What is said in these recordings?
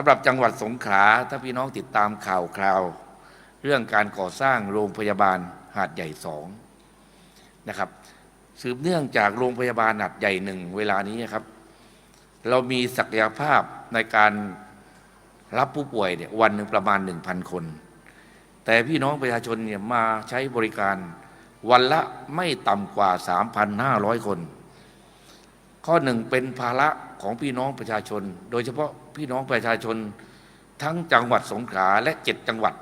ำหรับจังหวัดสงขลาถ้าพี่น้องติดตามข่าวคราว เรื่องการก่อสร้างโรงพยาบาลหาดใหญ่สองนะครับสืบเนื่องจากโรงพยาบาลหาดใหญ่หนึ่งเวลานี้ครับ เรามีศักยภาพในการรับผู้ป่วยเนี่ยวันหนึ่งประมาณ 1,000 คน แต่พี่น้องประชาชนเนี่ยมาใช้บริการวันละไม่ต่ำกว่า 3,500 คน ข้อหนึ่งเป็นภาระของพี่น้องประชาชน โดยเฉพาะ พี่น้องประชาชนทั้งจังหวัดสงขลาและเจ็ดจังหวัด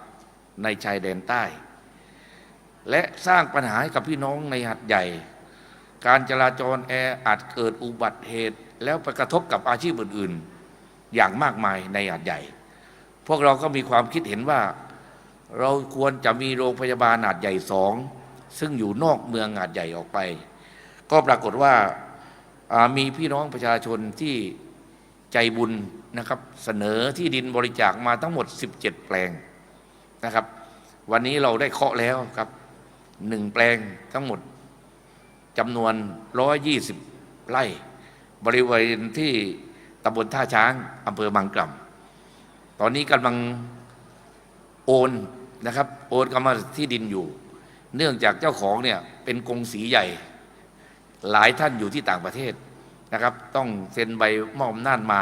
ในชายแดนใต้ และสร้างปัญหาให้กับพี่น้องในหัดใหญ่ การจราจรแออัดเกิดอุบัติเหตุ แล้วไปกระทบกับอาชีพอื่น ๆ อย่างมากมายในหัดใหญ่ พวกเราก็มีความคิดเห็นว่า เราควรจะมีโรงพยาบาลหาดใหญ่สองซึ่งอยู่นอกเมืองหาดใหญ่ออกไป ก็ปรากฏว่ามีพี่น้องประชาชนที่ ใจบุญนะครับ เสนอที่ดินบริจาคมาทั้งหมด 17 แปลงนะครับ วันนี้เราได้เคาะแล้วครับหนึ่งแปลงทั้งหมดจำนวน 120 ไร่ บริเวณที่ตำบลท่าช้างอำเภอบางกล่ำตอนนี้กำลังโอนนะครับโอนกรรมสิทธิ์ที่ดินอยู่ เนื่องจากเจ้าของเนี่ยเป็นกงสีใหญ่ หลายท่านอยู่ที่ต่างประเทศ นะครับ ต้องเซ็นใบมอบอำนาจมา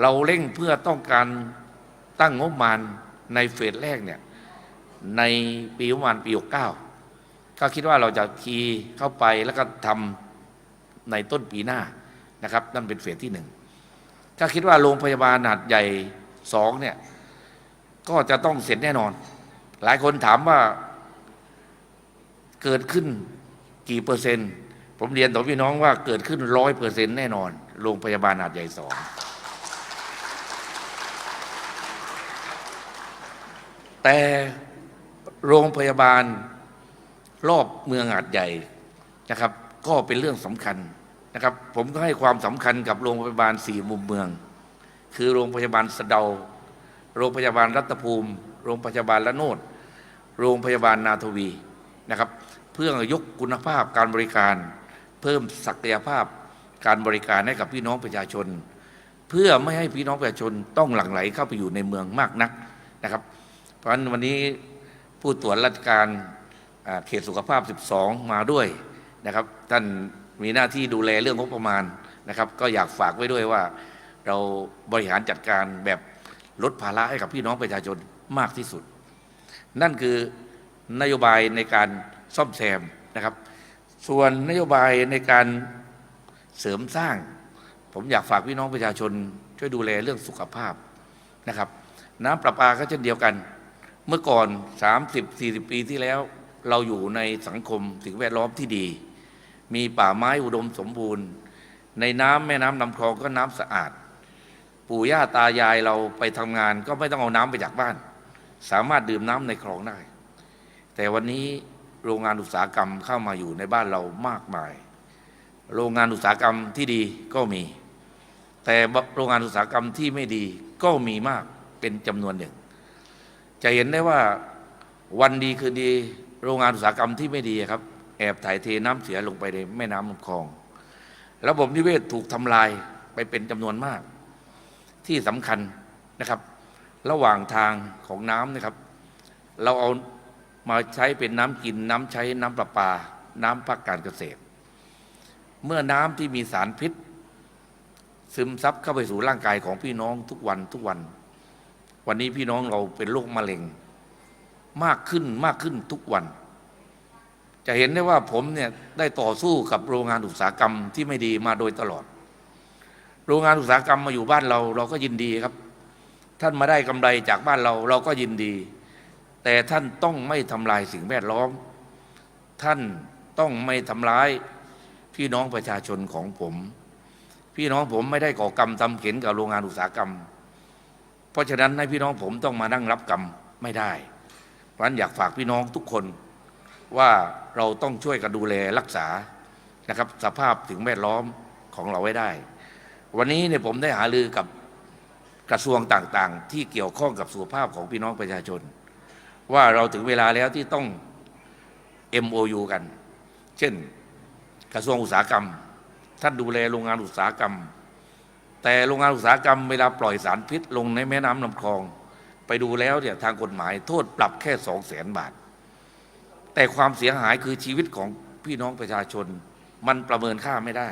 เราเร่งเพื่อต้องการตั้งงบประมาณในเฟสแรกเนี่ยในปีประมาณปี69ก็คิดว่าเราจะคีเข้าไปแล้วก็ทำในต้นปีหน้านะครับ นั่นเป็นเฟสที่หนึ่งถ้าคิดว่าโรงพยาบาลหนาดใหญ่สองเนี่ยก็จะต้องเสร็จแน่นอน หลายคนถามว่าเกิดขึ้นกี่เปอร์เซ็นต์ ผมเรียนต่อพี่น้องว่าเกิดขึ้นร้อยเปอร์เซ็นต์แน่นอน โรงพยาบาลหาดใหญ่สองแต่โรงพยาบาลรอบเมืองหาดใหญ่นะครับ ก็เป็นเรื่องสำคัญนะครับ ผมก็ให้ความสำคัญกับโรงพยาบาลสี่มุมเมือง คือโรงพยาบาลสะเดา โรงพยาบาลรัตภูมิ โรงพยาบาลละโนดโรงพยาบาลนาทวีนะครับ เพื่อยกคุณภาพการบริการ เพิ่มศักยภาพการบริการให้กับพี่น้องประชาชน เพื่อไม่ให้พี่น้องประชาชนต้องหลั่งไหลเข้าไปอยู่ในเมืองมากนักนะครับ เพราะฉะนั้นวันนี้ผู้ตรวจราชการเขตสุขภาพ 12 มาด้วยนะครับท่านมีหน้าที่ดูแลเรื่องงบประมาณนะครับ ก็อยากฝากไว้ด้วยว่า เราบริหารจัดการแบบลดภาระให้กับพี่น้องประชาชนมากที่สุด นั่นคือนโยบายในการซ่อมแซมนะครับ ส่วนนโยบายในการเสริมสร้าง ผมอยากฝากพี่น้องประชาชน ช่วยดูแลเรื่องสุขภาพนะครับ น้ำประปาก็เช่นเดียวกัน เมื่อก่อน 30-40 ปีที่แล้ว เราอยู่ในสังคมสิ่งแวดล้อมที่ดี มีป่าไม้อุดมสมบูรณ์ ในน้ำแม่น้ำลำคลองก็น้ำสะอาด ปู่ย่าตายายเราไปทำงาน ก็ไม่ต้องเอาน้ำไปจากบ้าน สามารถดื่มน้ำในคลองได้ แต่วันนี้ โรงงานอุตสาหกรรมเข้ามาอยู่ในบ้านเรามากมาย โรงงานอุตสาหกรรมที่ดีก็มี แต่โรงงานอุตสาหกรรมที่ไม่ดีก็มีมากเป็นจำนวนหนึ่ง จะเห็นได้ว่าวันดีคืนดี โรงงานอุตสาหกรรมที่ไม่ดีครับ แอบถ่ายเทน้ำเสียลงไปในแม่น้ำลำคลอง ระบบนิเวศถูกทำลายไปเป็นจำนวนมาก ที่สำคัญนะครับ ระหว่างทางของน้ำนะครับ เราเอา มาใช้เป็นน้ำกินน้ำใช้น้ำประปา น้ำภาคการเกษตร เมื่อน้ำที่มีสารพิษ ซึมซับเข้าไปสู่ร่างกายของพี่น้องทุกวันทุกวัน วันนี้พี่น้องเราเป็นโรคมะเร็ง มากขึ้นมากขึ้นทุกวัน จะเห็นได้ว่าผมเนี่ยได้ต่อสู้กับโรงงานอุตสาหกรรมที่ไม่ดีมาโดยตลอด โรงงานอุตสาหกรรมมาอยู่บ้านเรา เราก็ยินดีครับ ท่านมาได้กำไรจากบ้านเราเราก็ยินดี แต่ท่านต้องไม่ทำลายสิ่งแวดล้อม ท่านต้องไม่ทำร้ายพี่น้องประชาชนของผม พี่น้องผมไม่ได้ก่อกรรมทำเข็นกับโรงงานอุตสาหกรรม เพราะฉะนั้นให้พี่น้องผมต้องมานั่งรับกรรมไม่ได้ เพราะฉะนั้นอยากฝากพี่น้องทุกคนว่าเราต้องช่วยกันดูแลรักษานะครับสภาพสิ่งแวดล้อมของเราไว้ได้ วันนี้เนี่ยผมได้หารือกับกระทรวงต่างๆ ที่เกี่ยวข้องกับสุขภาพของพี่น้องประชาชน ว่าเราถึงเวลาแล้วที่ต้อง MOU กัน เช่น กระทรวงอุตสาหกรรม ท่านดูแลโรงงานอุตสาหกรรม แต่โรงงานอุตสาหกรรมเวลาปล่อยสารพิษลงในแม่น้ำลำคลอง ไปดูแล้วเนี่ยทางกฎหมายโทษปรับแค่สองแสนบาท แต่ความเสียหายคือชีวิตของพี่น้องประชาชน มันประเมินค่าไม่ได้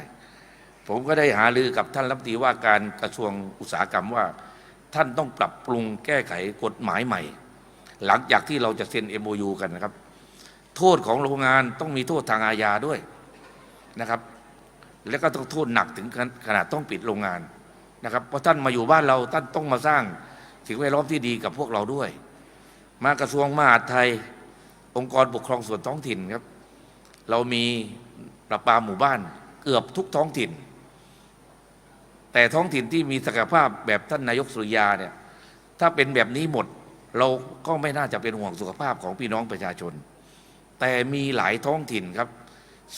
ผมก็ได้หารือกับท่านรัฐมนตรีว่าการกระทรวงอุตสาหกรรมว่า ท่านต้องปรับปรุงแก้ไขกฎหมายใหม่ หลังจากที่เราจะเซ็น MOU กันนะครับ โทษของโรงงานต้องมีโทษทางอาญาด้วยนะครับ แล้วก็ต้องโทษหนักถึงขนาดต้องปิดโรงงานนะครับเพราะท่านมาอยู่บ้านเราท่านต้องมาสร้างสิ่งแวดล้อมที่ดีกับพวกเราด้วย มากระทรวงมหาดไทย องค์กรปกครองส่วนท้องถิ่นครับ เรามีประปาหมู่บ้านเกือบทุกท้องถิ่น แต่ท้องถิ่นที่มีศักยภาพแบบท่านนายกสุริยาเนี่ยถ้าเป็นแบบนี้หมด เราก็ไม่น่าจะเป็นห่วงสุขภาพของพี่น้องประชาชน แต่มีหลายท้องถิ่นครับ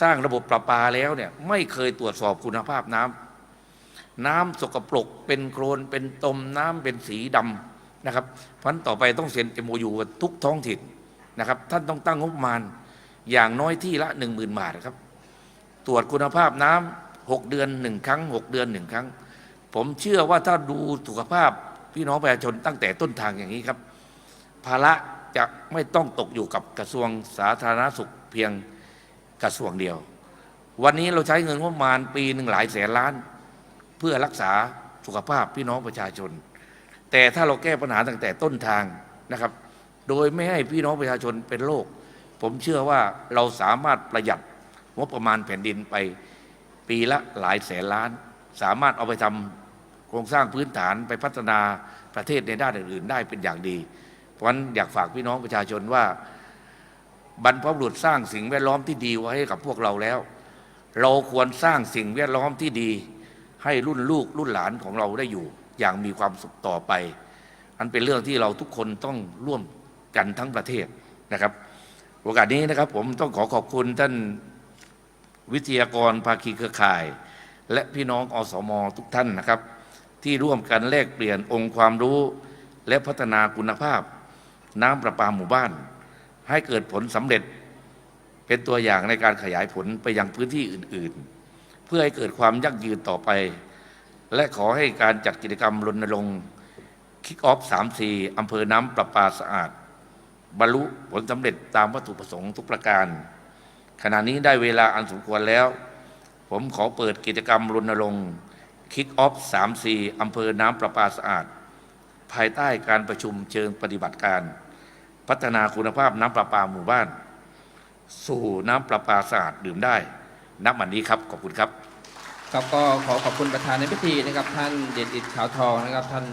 สร้างระบบประปาแล้วเนี่ยไม่เคยตรวจสอบคุณภาพน้ำน้ำสกปรกเป็นโคลนเป็นตมน้ำเป็นสีดำนะครับเพราะฉะนั้นต่อไปต้องเซ็นเอ็มโยูกับทุกท้องถิ่นนะครับ ท่านต้องตั้งงบประมาณอย่างน้อยที่ละหนึ่งหมื่นบาทครับ ตรวจคุณภาพน้ำหกเดือนหนึ่งครั้งหกเดือนหนึ่งครั้ง ผมเชื่อว่าถ้าดูสุขภาพพี่น้องประชาชนตั้งแต่ต้นทางอย่างนี้ครับ ภาระจะไม่ต้องตกอยู่กับกระทรวงสาธารณสุขเพียงกระทรวงเดียว วันนี้เราใช้เงินงบประมาณปีหนึ่งหลายแสนล้าน เพื่อรักษาสุขภาพพี่น้องประชาชน แต่ถ้าเราแก้ปัญหาตั้งแต่ต้นทางนะครับ โดยไม่ให้พี่น้องประชาชนเป็นโรคผมเชื่อว่าเราสามารถประหยัดงบประมาณแผ่นดินไปปีละหลายแสนล้าน สามารถเอาไปทำโครงสร้างพื้นฐานไปพัฒนาประเทศในด้านอื่นๆ ได้เป็นอย่างดี เพราะฉะนั้นอยากฝากพี่น้องประชาชนว่า บรรพบุรุษสร้างสิ่งแวดล้อมที่ดีไว้ให้กับพวกเราแล้ว เราควรสร้างสิ่งแวดล้อมที่ดี ให้รุ่นลูกรุ่นหลานของเราได้อยู่ อย่างมีความสุขต่อไป อันเป็นเรื่องที่เราทุกคนต้องร่วมกันทั้งประเทศนะครับ โอกาสนี้นะครับผมต้องขอขอบคุณท่านวิทยากรภาคีเครือข่าย และพี่น้องอสมทุกท่านนะครับ ที่ร่วมกันแลกเปลี่ยนองค์ความรู้ และพัฒนาคุณภาพ น้ำประปาหมู่บ้าน ให้เกิดผลสำเร็จเป็นตัวอย่างในการขยายผลไปยังพื้นที่อื่นๆ เพื่อให้เกิดความยั่งยืนต่อไป และขอให้การจัดกิจกรรมรณรงค์คิกออฟสามสี่อำเภอน้ำประปาสะอาด บรรลุผลสำเร็จตามวัตถุประสงค์ทุกประการ ขณะนี้ได้เวลาอันสมควรแล้ว ผมขอเปิดกิจกรรมรณรงค์คิกออฟสามสี่อำเภอน้ำประปาสะอาด ภายใต้การประชุมเชิงปฏิบัติการ พัฒนาคุณภาพน้ำประปาหมู่บ้าน สู่น้ำประปาสะอาดดื่มได้นับวันนี้ครับขอบคุณครับ ครับก็ขอขอบคุณประธานในพิธีนะครับ ท่านเดชอิดขาวทองนะครับท่าน